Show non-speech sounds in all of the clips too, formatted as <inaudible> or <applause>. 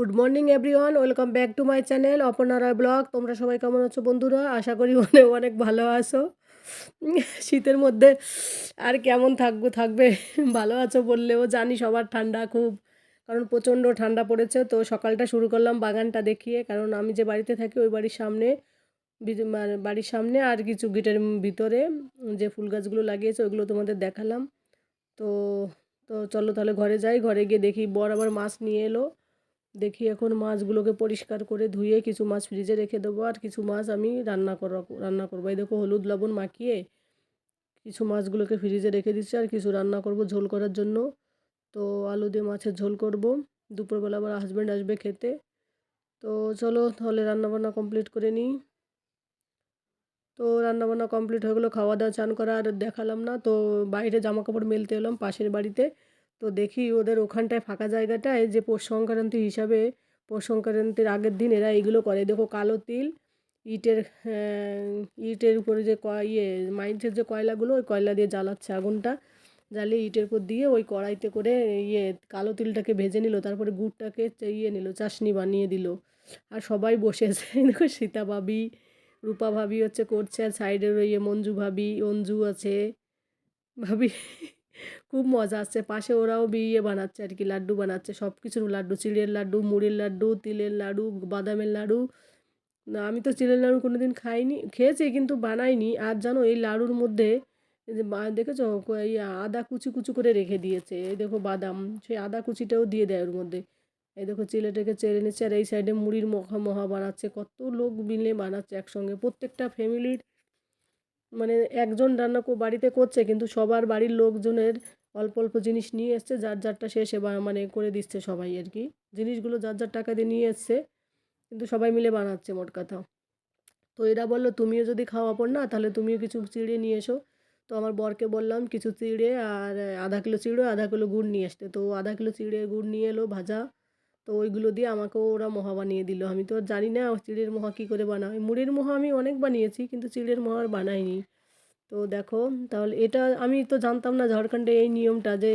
Good morning everyone welcome back to my channel Aparna blog তোমরা সবাই কেমন আছো বন্ধুরা? আশা করি অনেক অনেক ভালো আছো। শীতের মধ্যে আর কেমন থাকব, থাকবে? ভালো আছো বললেও জানি সবার ঠান্ডা খুব, কারণ প্রচণ্ড ঠান্ডা পড়েছে। তো সকালটা শুরু করলাম বাগানটা দেখিয়ে, কারণ আমি যে বাড়িতে থাকি, ওই বাড়ির সামনে মানে বাড়ির সামনে আর কিছু গেটের ভিতরে যে ফুল গাছগুলো লাগিয়েছে, ওইগুলো তোমাদের দেখালাম। তো তো চলো তাহলে ঘরে যাই। ঘরে গিয়ে দেখি বর আবার মাছ নিয়ে এলো। দেখি এখন মাছগুলোকে পরিষ্কার করে ধুয়ে কিছু মাছ ফ্রিজে রেখে দেবো আর কিছু মাছ আমি রান্না করা রান্না করব। এই দেখো হলুদ লবণ মাখিয়ে কিছু মাছগুলোকে ফ্রিজে রেখে দিচ্ছি আর কিছু রান্না করব ঝোল করার জন্য। তো আলু দিয়ে মাছের ঝোল করব, দুপুরবেলা আবার হাজব্যান্ড আসবে খেতে। তো চলো তাহলে রান্নাবান্না কমপ্লিট করে নিই। তো রান্নাবান্না কমপ্লিট হয়ে গেলো, খাওয়া দাওয়া চান করা আর দেখালাম না। তো বাইরে জামা কাপড় মেলতে এলাম পাশের বাড়িতে। তো দেখি ওদের ওখানটায় ফাঁকা জায়গাটায় যে পৌষ সংক্রান্তি হিসাবে, পৌষ সংক্রান্তির আগের দিন এরা এগুলো করে। দেখো কালো তিল, ইটের ইটের উপরে যে ইয়ে মাইন্সের যে কয়লাগুলো, ওই কয়লা দিয়ে জ্বালাচ্ছে আগুনটা। জ্বালিয়ে ইটের উপর দিয়ে ওই কড়াইতে করে ইয়ে কালো তিলটাকে ভেজে নিল, তারপরে গুড়টাকে ইয়ে নিল, চাশনি বানিয়ে দিল। আর সবাই বসে আছে। <laughs> দেখো সীতা ভাবি, রূপা ভাবি হচ্ছে করছে, আর সাইডের ওই ইয়ে মঞ্জু ভাবি, অঞ্জু আছে। ভাবি খুব মজা আসছে। পাশে ওরাও বিয়ে বানাচ্ছে আর কি লাড্ডু বানাচ্ছে। সব কিছুর লাড্ডু, চিড়ের লাড্ডু, মুড়ির লাড্ডু, তিলের লাড্ডু বাদামের লাড্ডু আমি তো চিলের লাড়ু কোনো দিন খাইনি, খেয়েছি কিন্তু বানাইনি। আর জানো, এই লাড়ুর মধ্যে দেখেছ? এই আদা কুচি কুচি করে রেখে দিয়েছে। এই দেখো বাদাম, সেই আদা কুচিটাও দিয়ে দেয় ওর মধ্যে। এই দেখো চিলেটাকে চেড়ে নিচ্ছে আর এই সাইডে মুড়ির মহা মহা বানাচ্ছে। কত লোক মিলে বানাচ্ছে একসঙ্গে। প্রত্যেকটা ফ্যামিলির মানে একজন রান্না বাড়িতে করছে কিন্তু সবার বাড়ির লোকজনের অল্প অল্প জিনিস নিয়ে এসছে, যার, যারটা সেবা মানে করে দিচ্ছে সবাই আর কি। জিনিসগুলো যার যার টাকা দিয়ে নিয়ে এসছে, কিন্তু সবাই মিলে বানাচ্ছে মোট কথা। তো এরা বলল, তুমিও যদি খাওয়া পড় না, তাহলে তুমিও কিছু চিড়ে নিয়ে এসো। তো আমার বরকে বললাম, কিছু চিড়ে আর আধা কিলো চিড়ে, আধা কিলো গুড় নিয়ে আসতে। তো আধা কিলো চিড়ে, গুড় নিয়ে এলো, ভাজা। তো ওইগুলো দিয়ে আমাকেও ওরা মহা বানিয়ে দিল। আমি তো জানি না চিড়ের মহা কী করে বানায়। মুড়ির মহা আমি অনেক বানিয়েছি, কিন্তু চিড়ের মহা আর বানাইনি। তো দেখো, তাহলে এটা আমি তো জানতাম না ঝাড়খণ্ডে এই নিয়মটা যে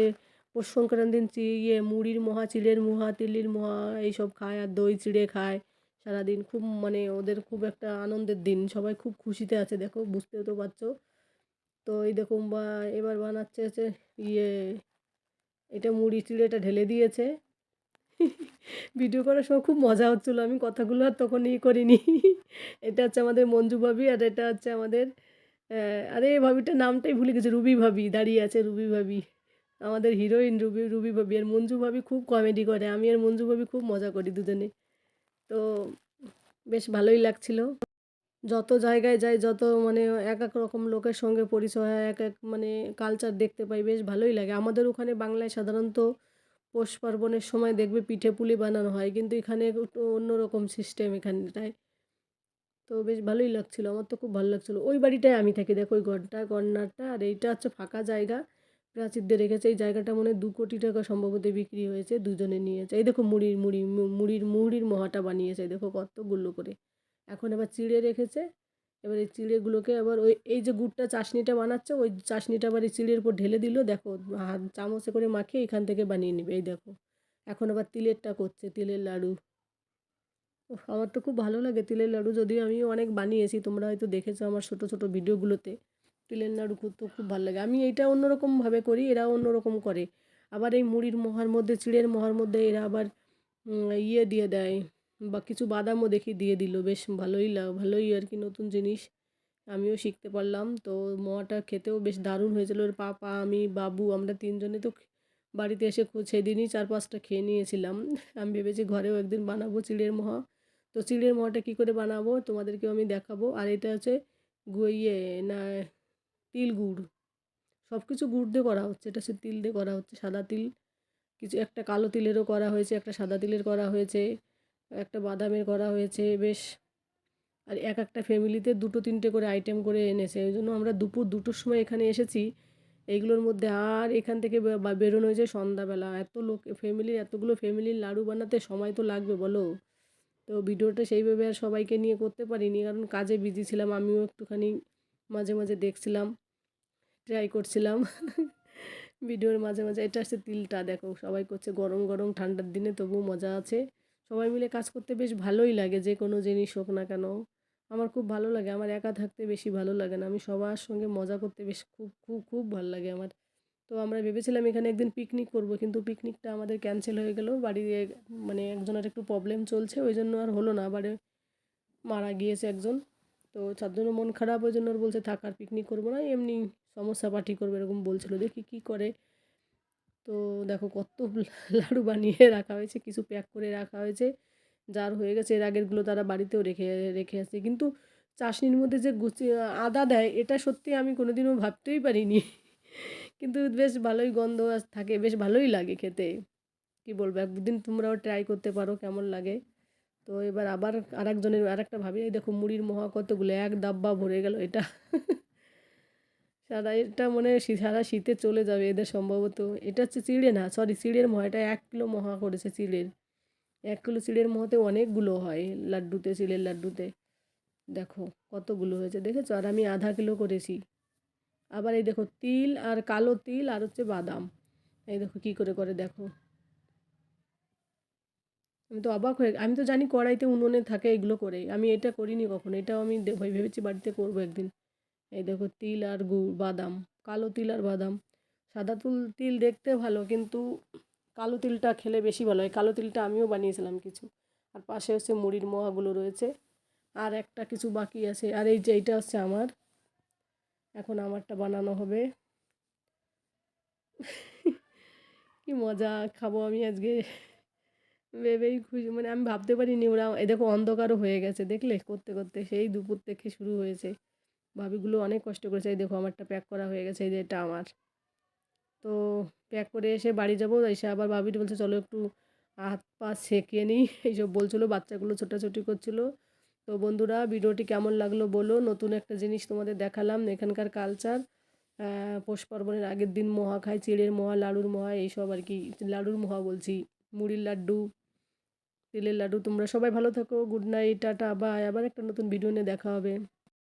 পৌষ সংক্রান্তির দিন ইয়ে মুড়ির মহা চিড়ের মহা, তিলির মহা এইসব খায় আর দই চিড়ে খায় সারাদিন। খুব মানে ওদের খুব একটা আনন্দের দিন। সবাই খুব খুশিতে আছে, দেখো, বুঝতেও তো পারছ। তো এই দেখো বা এবার বানাচ্ছে হচ্ছে ইয়ে এটা মুড়ি চিড়েটা ঢেলে দিয়েছে। ভিডিও করার সময় খুব মজা হচ্ছিল। আমি কথাগুলো আর তখন ই করিনি। এটা হচ্ছে আমাদের মঞ্জু ভাবি আর এটা হচ্ছে আমাদের আরে ভাবিটার নামটাই ভুলে গেছি, রুবি ভাবি, দাঁড়িয়ে আছে রুবি ভাবি। আমাদের হিরোইন রুবি রুবি ভাবি আর মঞ্জু ভাবি খুব কমেডি করে, আমি আর মঞ্জু ভাবি খুব মজা করি দুজনে। তো বেশ ভালোই লাগছিল। যত জায়গায় যাই, যত মানে এক এক রকম লোকের সঙ্গে পরিচয় হয়, এক এক মানে কালচার দেখতে পাই, বেশ ভালোই লাগে। আমাদের ওখানে বাংলায় সাধারণত পৌষ পার্বণের সময় দেখবে পিঠে পুলি বানানো হয়, কিন্তু এখানে একটু অন্যরকম সিস্টেম এখানটায়। তো বেশ ভালোই লাগছিল, আমার তো খুব ভালো লাগছিল। ওই বাড়িটায় আমি থাকি, দেখো ওই ঘরটা, কর্নারটা, আর এইটা হচ্ছে ফাঁকা জায়গা। প্রাচীর দিয়ে রেখেছে, এই জায়গাটা মনে দু কোটি টাকা সম্ভবত বিক্রি হয়েছে, দুজনে নিয়েছে। এই দেখো মুড়ির মুড়ি মুড়ির মুড়ির মহাটা বানিয়েছে, দেখো কতগুলো করে। এখন এবার চিড়ে রেখেছে এবার এই চিড়েগুলোকে আবার ওই, এই যে গুড়টা চাশনিটা বানাচ্ছে, ওই চাশনিটা আবার এই চিড়ের উপর ঢেলে দিল, দেখো, হাত চামচে করে মাখিয়ে এখান থেকে বানিয়ে নেবে, এই দেখো। এখন আবার তিলেরটা করছে, তিলের লাড়ু। আমার তো খুব ভালো লাগে তিলের লাড়ু, যদিও আমি অনেক বানিয়েছি, তোমরা হয়তো দেখেছ আমার ছোটো ছোটো ভিডিওগুলোতে। তিলের লাড়ু খুব তো খুব ভালো লাগে। আমি এইটা অন্যরকমভাবে করি এরা অন্যরকম করে। আবার এই মুড়ির মহার মধ্যে, চিড়ের মহার মধ্যে এরা আবার ইয়ে দিয়ে দেয়। বা কিছু বাদামও দেখি দিয়ে দিল, বেশ ভালোই লাগ ভালোই আর কি নতুন জিনিস। আমিও শিখতে পারলাম। তো মোয়াটা খেতেও বেশ দারুণ হয়েছিল। ওর পাপা, আমি, বাবু, আমরা তিনজনে তো বাড়িতে এসে সেদিনই চার পাঁচটা খেয়ে নিয়েছিলাম। আমি ভেবেছি ঘরেও একদিন বানাবো চিড়ের মোয়া তো চিড়ের মোয়াটা কী করে বানাবো তোমাদেরকেও আমি দেখাবো। আর এটা হচ্ছে গু- ইয়ে না, তিল গুড়। সব কিছু গুড় দিয়ে করা হচ্ছে। এটা হচ্ছে তিল দিয়ে করা হচ্ছে, সাদা তিল। কিছু একটা কালো তিলেরও করা হয়েছে, একটা সাদা তিলের করা হয়েছে। একটা বাদামের করা হয়েছে, বেশ। আর এক একটা ফ্যামিলিতে দুটো, তিনটে করে আইটেম করে এনেছে। ওই জন্য আমরা দুপুর দুটোর সময় এখানে এসেছি। এইগুলোর মধ্যে আর এখান থেকে বেরোনো হয়েছে সন্ধ্যাবেলা। এত লোক ফ্যামিলির এতগুলো ফ্যামিলির লাড়ু বানাতে সময় তো লাগবে, বলো। তো ভিডিওটা সেইভাবে আর সবাইকে নিয়ে করতে পারিনি, কারণ কাজে বিজি ছিলাম। আমিও একটুখানি মাঝে মাঝে দেখছিলাম ট্রাই করছিলাম। <laughs> ভিডিওর মাঝে মাঝে এটা হচ্ছে তিলটা, দেখো। সবাই করছে গরম গরম ঠান্ডার দিনে, তবুও মজা আছে। সবাই মিলে কাজ করতে বেশ ভালোই লাগে, যে কোনো জিনিস হোক না কেন। আমার খুব ভালো লাগে, আমার একা থাকতে বেশি ভালো লাগে না। আমি সবার সঙ্গে মজা করতে বেশ খুব খুব খুব ভালো লাগে আমার। তো আমরা ভেবেছিলাম এখানে একদিন পিকনিক করব, কিন্তু পিকনিকটা আমাদের ক্যান্সেল হয়ে গেল। বাড়িতে মানে একজনের একটু প্রবলেম চলছে, ওই জন্য আর হলো না। বাড়ি মারা গিয়েছে একজন। তো তার জন্য মন খারাপ, ওই জন্য বলছে, থাক, আর পিকনিক করব না। এমনি সমস্যা পার্টি করবে, এরকম বলছিল। দেখি কী করে তো দেখো কত <laughs> লাড়ু বানিয়ে রাখা হয়েছে, কিছু প্যাক করে রাখা হয়েছে। যার হয়ে গেছে এর আগেরগুলো তারা বাড়িতেও রেখে রেখে আসছে। কিন্তু চাশনির মধ্যে যে গুচি, আদা দেয়, এটা সত্যি আমি কোনোদিনও ভাবতেই পারিনি। <laughs> কিন্তু বেশ ভালোই গন্ধ থাকে, বেশ ভালোই লাগে খেতে। কি বলব, একদিন তোমরাও ট্রাই করতে পারো, কেমন লাগে। তো এবার আবার আর আরেকজনের, আরেকটা ভাবি, এই দেখো মুড়ির মহা কতগুলো, এক ডাব্বা ভরে গেল এটা। <laughs> সারা এটা মনে সারা শীতে চলে যাবে এদের সম্ভবত। এটা হচ্ছে চিড়ে না সরি চিড়ের মহা এটা এক কিলো মহা করেছে চিড়ের। এক কিলো চিড়ের মহাতে অনেকগুলো হয় লাড্ডুতে, চিড়ের লাড্ডুতে। দেখো কতগুলো হয়েছে, দেখেছ? আর আমি আধা কিলো করেছি। আবার এই দেখো তিল আর কালো তিল আর হচ্ছে বাদাম। এই দেখো কী করে করে, দেখো। আমি তো অবাক হয়ে, আমি তো জানি কড়াইতে উনুনে থাকে এগুলো করে আমি এটা করিনি কখনো, এটাও আমি ভেবেছি বাড়িতে করব একদিন। এই দেখো তিল আর গুড় বাদাম, কালো তিল আর বাদাম। সাদা তুল, তিল দেখতে ভালো, কিন্তু কালো তিলটা খেলে বেশি ভালো হয়। কালো তিলটা আমিও বানিয়েছিলাম কিছু। আর পাশে হচ্ছে মুড়ির মোয়াগুলো রয়েছে। আর একটা কিছু বাকি আছে। আর এই যে এইটা হচ্ছে আমার। এখন আমারটা বানানো হবে। কি মজা খাব আমি আজকে। ভেবেই খুশি মানে আমি ভাবতে পারিনি ওরা এ দেখো অন্ধকারও হয়ে গেছে, দেখলে? করতে করতে সেই দুপুর থেকে শুরু হয়েছে। ভাবিগুলো অনেক কষ্ট করেছে, এই দেখো আমারটা প্যাক করা হয়ে গেছে, এই যে এটা আমার। তো প্যাক করে এসে বাড়ি যাব, এসে আবার ভাবিটি বলছে, চলো একটু হাত পা সেঁকে নিই। <laughs> এইসব বলছিলো, বাচ্চাগুলো ছোটাছুটি করছিল। তো বন্ধুরা, ভিডিওটি কেমন লাগল বলো? নতুন একটা জিনিস তোমাদের দেখালাম, এখানকার কালচার পৌষ পার্বণের আগের দিন মহা খায়, চিড়ের মহা, লাড়ুর মহা, এইসব আর কি। লাড়ুর মহা বলছি, মুড়ির লাড্ডু, তিলের লাড্ডু। তোমরা সবাই ভালো থাকো, গুড নাইট, টাটা, বাই। আবার একটা নতুন ভিডিও নিয়ে দেখা হবে।